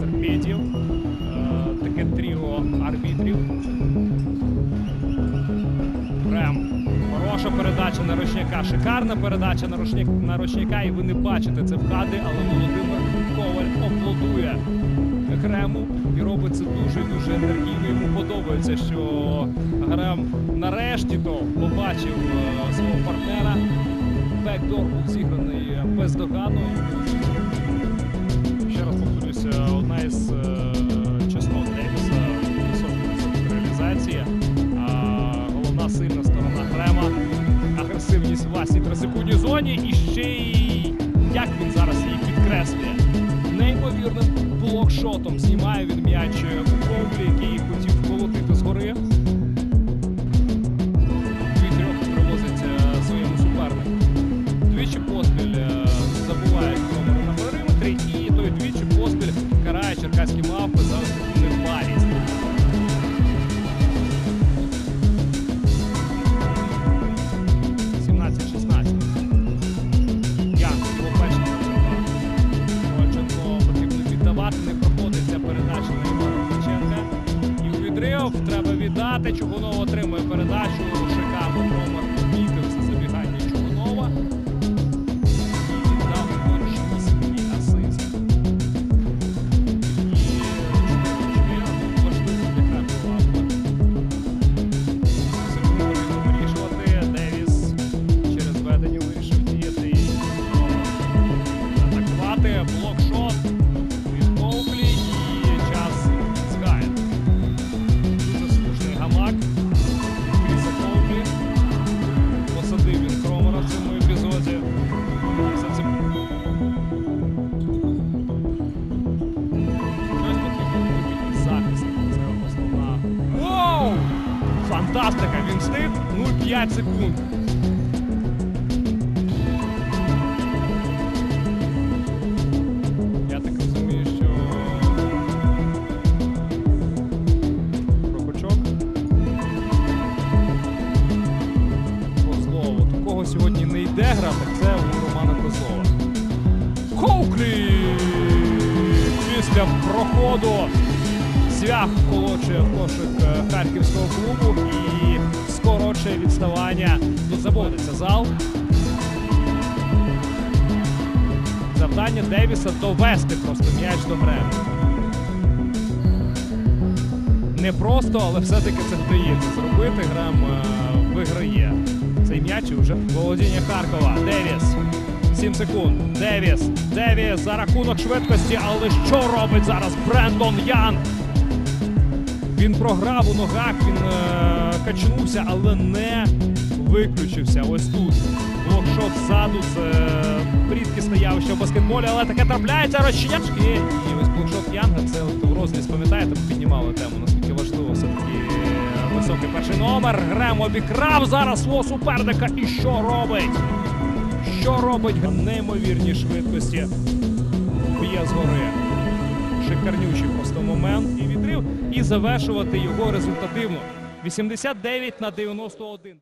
Торпедів. Е, Таке тріо арбітрів. Прям хороша передача на ручняка. Шикарна передача на ручняк на ручняка. І ви не бачите це в кадрі, але Володимир Коваль аплодує Грему і робить це дуже дуже енергійно. Йому подобається, що Грем нарешті то побачив е, свого партнера. Бекдор був зіграний бездоганно. Ще раз повторюся, одна із е, чеснот Девіса високий реалізації. А головна сильна сторона Грема агресивність власній трисекундній зоні. І ще й як він зараз її підкреслює. Неймовірним блокшотом знімає він м'яч у ковлі, який треба віддати. Чугунов Фантастика! Він встиг 0,5 секунд. Я так розумію, що Прокочок. Козлову. Такого сьогодні не йде гра, так це у Романа Козлова. Коуклі! Після проходу зв'яг колочує в кошик е, харківського клубу і скорочує відставання. Тут заводиться зал. Завдання Девіса довести просто м'яч до Грема. Не просто, але все-таки це вдається зробити. Грем е, виграє цей м'яч і вже володіння Харкова. Девіс. 7 секунд. Девіс. Девіс за рахунок швидкості. Але що робить зараз Брендон Ян? Він програв у ногах, він е, качнувся, але не виключився. Ось тут. Блокшот ззаду. Це рідкісне явище в баскетболі, але таке трапляється розчинячки. І ось блокшот Янга. Це от в розріз, пам'ятаєте, піднімали тему, наскільки важливо все-таки е, високий перший номер. Грем обікрав зараз свого суперника. І що робить? Що робить неймовірні швидкості? Б'є згори шикарнючий просто момент і і завершувати його результативно. 89 на 91.